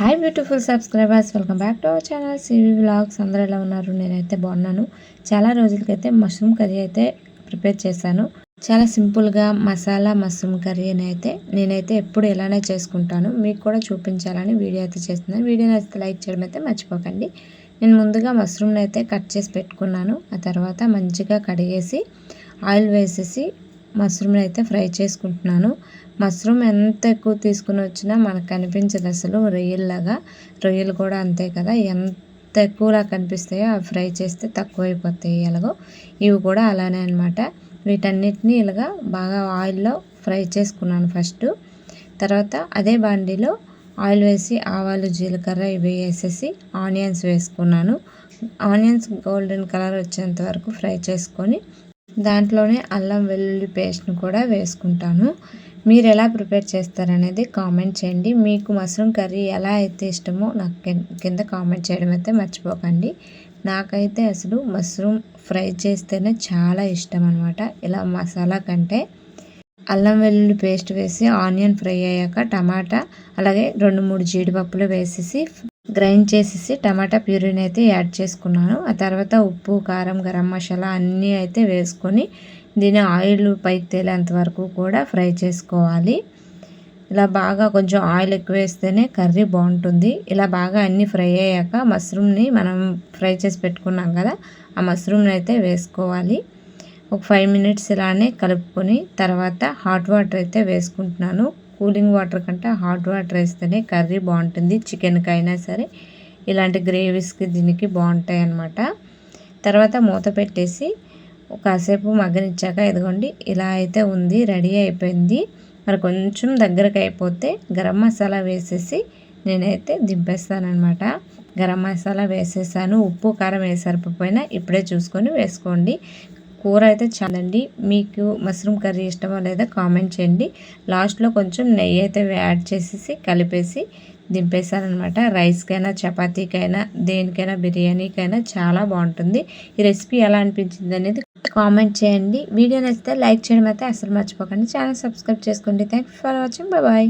Hi beautiful subscribers welcome back to our channel CV vlogs అందరూ ఎలా ఉన్నారు? నేనైతే బాగున్నాను. చాలా రోజులకైతే మష్రూమ్ కర్రీ అయితే ప్రిపేర్ చేశాను. చాలా సింపుల్గా మసాలా మష్రూమ్ కర్రీ అని అయితే నేనైతే ఎప్పుడు ఎలానే చేసుకుంటాను. మీకు కూడా చూపించాలని వీడియో అయితే చేస్తున్నాను. వీడియోని అయితే లైక్ చేయడం అయితే మర్చిపోకండి. నేను ముందుగా మష్రూమ్ని అయితే కట్ చేసి పెట్టుకున్నాను. ఆ తర్వాత మంచిగా కడిగేసి ఆయిల్ వేసేసి మష్రూమ్ని అయితే ఫ్రై చేసుకుంటున్నాను. మష్రూమ్ ఎంత ఎక్కువ తీసుకుని వచ్చినా మనకు కనిపించదు అసలు. రొయ్యల్లాగా రొయ్యలు కూడా అంతే కదా. ఎంత ఎక్కువలా కనిపిస్తాయో అవి ఫ్రై చేస్తే తక్కువైపోతాయి ఎలాగో. ఇవి కూడా అలానే అనమాట వీటన్నిటిని ఇలాగా బాగా ఆయిల్లో ఫ్రై చేసుకున్నాను ఫస్ట్. తర్వాత అదే బాండీలో ఆయిల్ వేసి ఆవాలు జీలకర్ర ఇవి వేసేసి ఆనియన్స్ వేసుకున్నాను. ఆనియన్స్ గోల్డెన్ కలర్ వచ్చేంత వరకు ఫ్రై చేసుకొని దాంట్లోనే అల్లం వెల్లుల్లి పేస్ట్ను కూడా వేసుకుంటాను. మీరు ఎలా ప్రిపేర్ చేస్తారనేది కామెంట్ చేయండి. మీకు మష్రూమ్ కర్రీ ఎలా అయితే ఇష్టమో నాకు కింద కామెంట్ చేయడం అయితే మర్చిపోకండి. నాకైతే అసలు మష్రూమ్ ఫ్రై చేస్తేనే చాలా ఇష్టం అనమాట ఇలా మసాలా కంటే అల్లం వెల్లుల్లి పేస్ట్ వేసి ఆనియన్ ఫ్రై అయ్యాక టమాటా అలాగే రెండు మూడు జీడిపప్పులు వేసేసి గ్రైండ్ చేసేసి టమాటా ప్యూరీని అయితే యాడ్ చేసుకున్నాను. ఆ తర్వాత ఉప్పు కారం గరం మసాలా అన్నీ అయితే వేసుకొని దీని ఆయిల్ పైకి తేలేంత వరకు కూడా ఫ్రై చేసుకోవాలి. ఇలా బాగా కొంచెం ఆయిల్ ఎక్కువ వేస్తేనే కర్రీ బాగుంటుంది. ఇలా బాగా అన్నీ ఫ్రై అయ్యాక మష్రూమ్ని మనం ఫ్రై చేసి పెట్టుకున్నాం కదా ఆ మష్రూమ్ని అయితే వేసుకోవాలి. ఒక ఫైవ్ మినిట్స్ ఇలానే కలుపుకొని తర్వాత హాట్ వాటర్ అయితే వేసుకుంటున్నాను. కూలింగ్ వాటర్ కంటే హాట్ వాటర్ వేస్తేనే కర్రీ బాగుంటుంది చికెన్కి అయినా సరే. ఇలాంటి గ్రేవీస్కి దీనికి బాగుంటాయి అన్నమాట తర్వాత మూత పెట్టేసి కాసేపు మగ్గనిచ్చాక ఇదిగోండి ఇలా అయితే ఉంది రెడీ అయిపోయింది. మరి కొంచెం దగ్గరకు అయిపోతే గరం మసాలా వేసేసి నేనైతే దింపేస్తానమాట గరం మసాలా వేసేసాను ఉప్పు కారం వేసరిపోయినా ఇప్పుడే చూసుకొని వేసుకోండి. కూర అయితే చాలండి. మీకు మష్రూమ్ కర్రీ ఇష్టమో లేదో కామెంట్ చేయండి. లాస్ట్లో కొంచెం నెయ్యి అయితే యాడ్ చేసేసి కలిపేసి దింపేశానమాట రైస్కైనా చపాతీకైనా దేనికైనా బిర్యానీకైనా చాలా బాగుంటుంది. ఈ రెసిపీ ఎలా అనిపించింది అనేది కామెంట్ చేయండి. వీడియో నచ్చితే లైక్ చేయడం అయితే అసలు మర్చిపోకండి. ఛానల్ సబ్స్క్రైబ్ చేసుకోండి. Thank for watching. బాయ్.